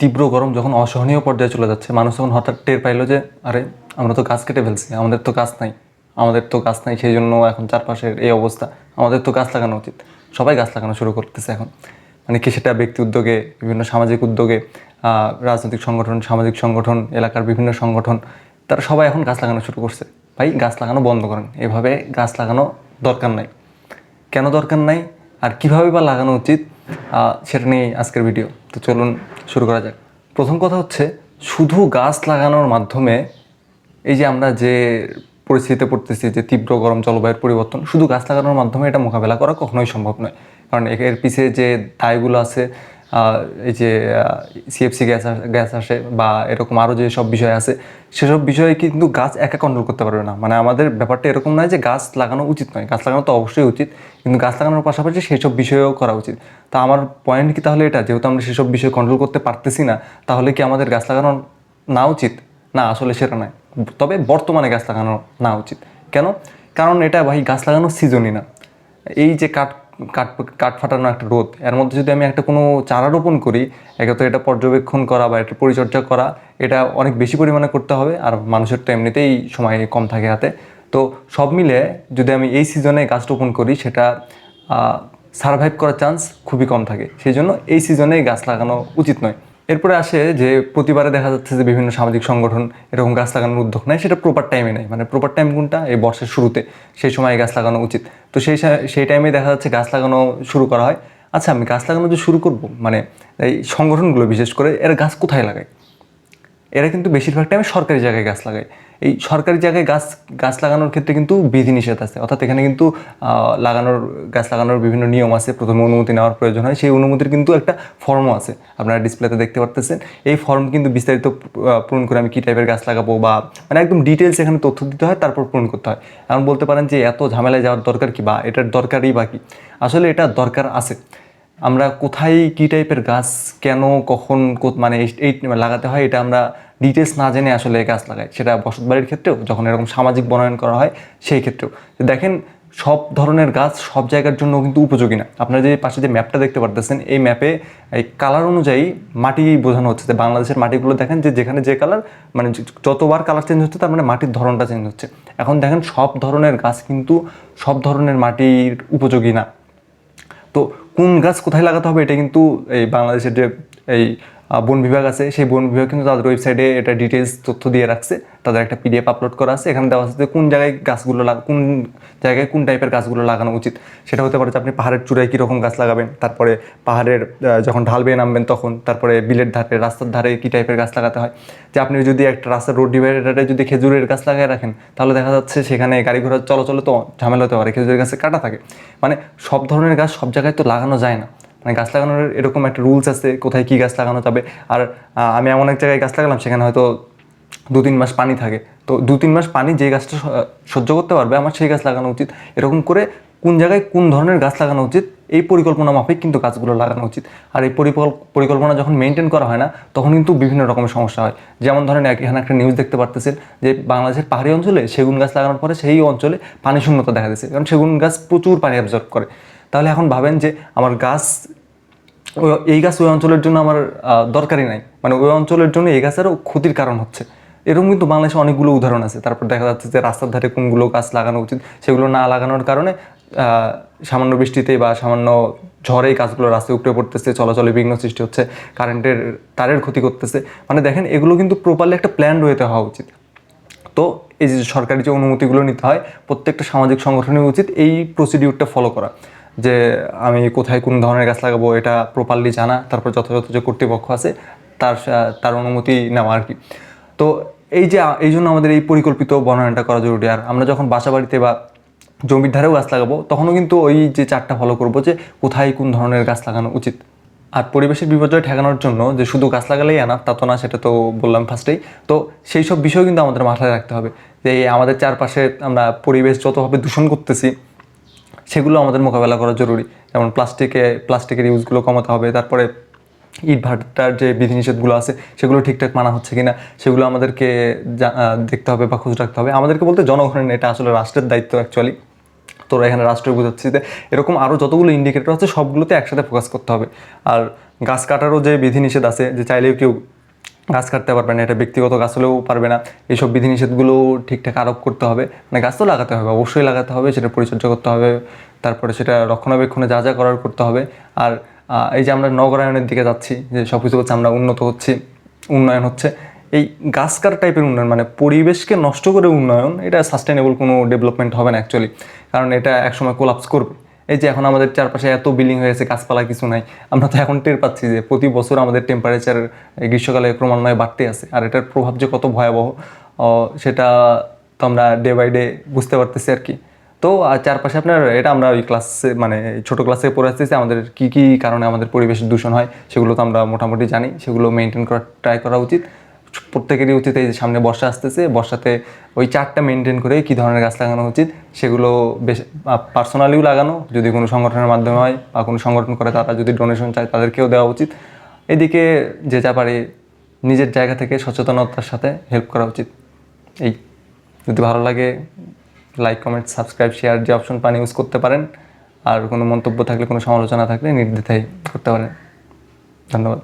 তীব্র গরম যখন অসহনীয় পর্যায়ে চলে যাচ্ছে, মানুষ তখন হঠাৎ টের পাইলো যে, আরে, আমরা তো গাছ কেটে ফেলছি, আমাদের তো গাছ নাই, আমাদের তো গাছ নাই, সেই জন্য এখন চারপাশের এই অবস্থা, আমাদের তো গাছ লাগানো উচিত। সবাই গাছ লাগানো শুরু করতেছে এখন। মানে কি সেটা ব্যক্তি উদ্যোগে, বিভিন্ন সামাজিক উদ্যোগে রাজনৈতিক সংগঠন, সামাজিক সংগঠন, এলাকার বিভিন্ন সংগঠন, তারা সবাই এখন গাছ লাগানো শুরু করছে। ভাই, গাছ লাগানো বন্ধ করেন, এভাবে গাছ লাগানো দরকার নাই। কেন দরকার নাই? আর কীভাবে বা লাগানো উচিত? সেটা নিয়ে আজকের ভিডিও। তো চলুন শুরু করা যাক। প্রথম কথা হচ্ছে, শুধু গাছ লাগানোর মাধ্যমে এই যে আমরা যে পরিস্থিতিতে পড়তেছি, যে তীব্র গরম জলবায়ুর পরিবর্তন, শুধু গাছ লাগানোর মাধ্যমে এটা মোকাবেলা করা কখনোই সম্ভব নয়। কারণ এর পিছিয়ে যে দায়গুলো আছে এই যে সিএফসি গ্যাস গ্যাস আসে বা এরকম আরও যে সব বিষয় আছে, সেসব বিষয়ে কিন্তু গাছ একা কন্ট্রোল করতে পারবে না। মানে আমাদের ব্যাপারটা এরকম নয় যে গাছ লাগানো উচিত নয়। গাছ লাগানো তো অবশ্যই উচিত, কিন্তু গাছ লাগানোর পাশাপাশি সেসব বিষয়েও করা উচিত। তা আমার পয়েন্ট কি তাহলে এটা? যেহেতু আমরা সেসব বিষয় কন্ট্রোল করতে পারতেছি না, তাহলে কি আমাদের গাছ লাগানো না উচিত? না, আসলে সেটা নয়। তবে বর্তমানে গাছ লাগানো না উচিত। কেন? কারণ এটা ভাই গাছ লাগানোর সিজনই না। এই যে কাঠ কাঠ কাঠ ফাটানো একটা রোদ। এর মধ্যে যদি আমি একটা কোনো চারা রোপণ করি, একে তো এটা পর্যবেক্ষণ করা বা এটা পরিচর্যা করা, এটা অনেক বেশি পরিমাণে করতে হবে আর মানুষের তো এমনিতেই সময় কম থাকে হাতে। তো সব মিলে যদি আমি এই সিজনে গাছ রোপণ করি, সেটা সারভাইভ করার চান্স খুবই কম থাকে। সেই জন্য এই সিজনে গাছ লাগানো উচিত নয়। এরপরে আসে যে প্রতিবারে দেখা যাচ্ছে যে বিভিন্ন সামাজিক সংগঠন এরকম গাছ লাগানোর উদ্যোগ নেয়, সেটা প্রপার টাইমে নেয়। মানে প্রপার টাইম কোনটা? এই বর্ষের শুরুতে। সেই সময় গাছ লাগানো উচিত। তো সেই সেই টাইমে দেখা যাচ্ছে গাছ লাগানো শুরু করা হয়। আচ্ছা আমি গাছ লাগানো যে শুরু করব? মানে এই সংগঠনগুলো বিশেষ করে এরা গাছ কোথায় লাগায়? এরা কিন্তু বেশিরভাগ টাইমে সরকারি জায়গায় গাছ লাগায়। এই সরকারি জায়গায় গাছ গাছ লাগানোর ক্ষেত্রে কিন্তু বিধিনিষেধ আছে। অর্থাৎ এখানে কিন্তু লাগানোর, গাছ লাগানোর বিভিন্ন নিয়ম আছে। প্রথমে অনুমতি নেওয়ার প্রয়োজন হয়। সেই অনুমতির কিন্তু একটা ফর্মও আছে। আপনারা ডিসপ্লেতে দেখতে পারতেছেন। এই ফর্ম কিন্তু বিস্তারিত পূরণ করে আমি কী টাইপের গাছ লাগাবো বা মানে একদম ডিটেলস এখানে তথ্য দিতে হয়, তারপর পূরণ করতে হয়। এখন বলতে পারেন যে, এত ঝামেলায় যাওয়ার দরকার কি বা এটার দরকারই বা কি? আসলে এটা দরকার আছে। আমরা কোথায় কী টাইপের গাছ, কেন, কখন মানে এই লাগাতে হয়, এটা আমরা ডিটেলস না জেনে আসলে গাছ লাগায়। সেটা বসত বাড়ির ক্ষেত্রেও, যখন এরকম সামাজিক বনায়ন করা হয়, সেই ক্ষেত্রেও। দেখেন, সব ধরনের গাছ সব জায়গার জন্য কিন্তু উপযোগী না। আপনারা যে পাশে যে ম্যাপটা দেখতে পারতেছেন, এই ম্যাপে এই কালার অনুযায়ী মাটি বোঝানো হচ্ছে। যে বাংলাদেশের মাটিগুলো দেখেন যে যেখানে যে কালার মানে যতবার কালার চেঞ্জ হচ্ছে, তার মানে মাটির ধরনটা চেঞ্জ হচ্ছে। এখন দেখেন, সব ধরনের গাছ কিন্তু সব ধরনের মাটির উপযোগী না। তো কোন গাছ কোথায় লাগাতে হবে, এটা কিন্তু এই বাংলাদেশের যে এই বন বিভাগ আছে। সেই বন বিভাগ কিন্তু তাদের ওয়েবসাইটে এটা ডিটেলস তথ্য দিয়ে রাখছে। তাদের একটা পিডিএফ আপলোড করা আছে। এখানে দেওয়া আছে যে কোন জায়গায় গাছগুলো লাগা কোন জায়গায় কোন টাইপের গাছগুলো লাগানো উচিত। সেটা হতে পারে যে আপনি পাহাড়ের চূড়ায় কীরকম গাছ লাগাবেন, তারপরে পাহাড়ের যখন ঢাল বেয়ে নামবেন তখন, তারপরে বিলের ধারে, রাস্তার ধারে কী টাইপের গাছ লাগাতে হয়। যে আপনি যদি একটা রাস্তার রোড ডিভাইডারে যদি খেজুরের গাছ লাগিয়ে রাখেন, তাহলে দেখা যাচ্ছে সেখানে গাড়ি ঘোড়া চলাচলে তো ঝামেলা হতে পারে, খেজুরের গাছে কাটা থাকে। মানে সব ধরনের গাছ সব জায়গায় তো লাগানো যায় না। মানে গাছ লাগানোর এরকম একটা রুলস আছে, কোথায় কী গাছ লাগানো যাবে। আর আমি এমন এক জায়গায় গাছ লাগালাম, সেখানে হয়তো দু তিন মাস পানি থাকে। তো দু তিন মাস পানি যে গাছটা সহ্য করতে পারবে, আমার সেই গাছ লাগানো উচিত। এরকম করে কোন জায়গায় কোন ধরনের গাছ লাগানো উচিত, এই পরিকল্পনা মাফিক কিন্তু গাছগুলো লাগানো উচিত। আর এই পরিকল্পনা যখন মেনটেন করা হয় না, তখন কিন্তু বিভিন্ন রকমের সমস্যা হয়। যেমন ধরেন এখানে একটা নিউজ দেখতে পারতেছেন যে বাংলাদেশের পাহাড়ি অঞ্চলে সেগুন গাছ লাগানোর পরে সেই অঞ্চলে পানি শূন্যতা দেখা দিচ্ছে কারণ সেগুন গাছ প্রচুর পানি অ্যাবজর্ব করে। তাহলে এখন ভাবেন যে আমার গাছ এই গাছ ওই অঞ্চলের জন্য আমার দরকারই নাই। মানে ওই অঞ্চলের জন্য এই গাছেরও ক্ষতির কারণ হচ্ছে। এরকম কিন্তু বাংলাদেশে অনেকগুলো উদাহরণ আছে। তারপর দেখা যাচ্ছে যে রাস্তার ধারে কোনগুলো গাছ লাগানো উচিত, সেগুলো না লাগানোর কারণে সামান্য বৃষ্টিতে বা সামান্য ঝড়েই গাছগুলো রাস্তায় উপড়ে পড়তেছে, চলাচলে বিঘ্ন সৃষ্টি হচ্ছে, কারেন্টের তারের ক্ষতি করতেছে। মানে দেখেন, এগুলো কিন্তু প্রপারলি একটা প্ল্যান রয়েতে হওয়া উচিত। তো এই যে সরকারি যে অনুমতিগুলো নিতে হয়, প্রত্যেকটা সামাজিক সংগঠনের উচিত এই প্রসিডিউরটা ফলো করা। যে আমি কোথায় কোন ধরনের গাছ লাগাবো এটা প্রপারলি জানা, তারপর যথাযথ যে কর্তৃপক্ষ আছে, তার তার অনুমতি নেওয়া আর কি। তো এই যে, এই জন্য আমাদের এই পরিকল্পিত বর্ণনাটা করা জরুরি। আর আমরা যখন বাসা বাড়িতে বা জমির ধারেও গাছ লাগাবো, তখনও কিন্তু ওই যে চারটা ফলো করব যে কোথায় কোন ধরনের গাছ লাগানো উচিত। আর পরিবেশের বিপর্যয় ঠেকানোর জন্য যে শুধু গাছ লাগালেই আনাফ তা তো না, সেটা তো বললাম ফার্স্টেই তো সেই সব বিষয় কিন্তু আমাদের মাথায় রাখতে হবে। যে আমাদের চারপাশে আমরা পরিবেশ যতভাবে দূষণ করতেছি সেগুলো আমাদের মোকাবেলা করা জরুরি। যেমন প্লাস্টিকে, প্লাস্টিকের ইউজগুলো কমাতে হবে, তারপরে ইট ভাটার যে বিধিনিষেধগুলো আছে, সেগুলো ঠিকঠাক মানা হচ্ছে কিনা, সেগুলো আমাদেরকে দেখতে হবে বা খোঁজ রাখতে হবে। আমাদেরকে বলতে জনগণের এটা আসলে রাষ্ট্রের দায়িত্ব অ্যাকচুয়ালি তোরা এখানে রাষ্ট্র বোঝাচ্ছি যে এরকম আরও যতগুলো ইন্ডিকেটর আছে, সবগুলোতে একসাথে ফোকাস করতে হবে। আর গাছ কাটারও যে বিধিনিষেধ আছে, যে চাইলেও কেউ গাছ কাটতে পারবে না, এটা ব্যক্তিগত গাছ হলেও পারবে না। এইসব বিধিনিষেধগুলো ঠিকঠাক আরোপ করতে হবে। মানে গাছ তো লাগাতে হবে, অবশ্যই লাগাতে হবে, সেটা পরিচর্যা করতে হবে, তারপরে সেটা রক্ষণাবেক্ষণে যা যা করার করতে হবে। আর এই যে আমরা নগরায়নের দিকে যাচ্ছি, যে সব কিছু হচ্ছে, আমরা উন্নত হচ্ছি, উন্নয়ন হচ্ছে, এই গাছ কাটা টাইপের উন্নয়ন মানে পরিবেশকে নষ্ট করে উন্নয়ন, এটা সাস্টেনেবল কোনো ডেভেলপমেন্ট হবে না অ্যাকচুয়ালি কারণ এটা একসময় কোলাপস করবে। এই যে এখন আমাদের চারপাশে এত বিল্ডিং হয়েছে গাছপালা কিছু নাই। আমরা তো এখন টের পাচ্ছি যে প্রতি বছর আমাদের টেম্পারেচার গ্রীষ্মকালে ক্রমান্বয়ে বাড়তে আছে। আর এটার প্রভাব যে কত ভয়াবহ সেটা তো আমরা ডে বাই ডে বুঝতে পারতেছি আর কি। তো, আর চারপাশে আপনার, এটা আমরা ওই ক্লাসে মানে ছোটো ক্লাসে পড়ে আসতেছি আমাদের কী কী কারণে আমাদের পরিবেশ দূষণ হয়, সেগুলো তো আমরা মোটামুটি জানি। সেগুলো মেনটেন করার ট্রাই করা উচিত। প্রত্যেকেরই উচিত এই যে সামনে বর্ষা আসতেছে, বর্ষাতে ওই চারটা মেনটেন করে কি ধরনের গাছ লাগানো উচিত, সেগুলো বেশ পার্সোনালিও লাগানো, যদি কোনো সংগঠনের মাধ্যমে হয় বা কোনো সংগঠন করে তারা যদি ডোনেশন চায় তাদেরকেও দেওয়া উচিত। এদিকে যে যা পারে, নিজের জায়গা থেকে সচেতনতার সাথে হেল্প করা উচিত। এই, যদি ভালো লাগে লাইক কমেন্ট সাবস্ক্রাইব শেয়ার যে অপশন পান ইউজ করতে পারেন। আর কোনো মন্তব্য থাকলে, কোনো সমালোচনা থাকলে নির্দ্বিধায় করতে পারেন। ধন্যবাদ।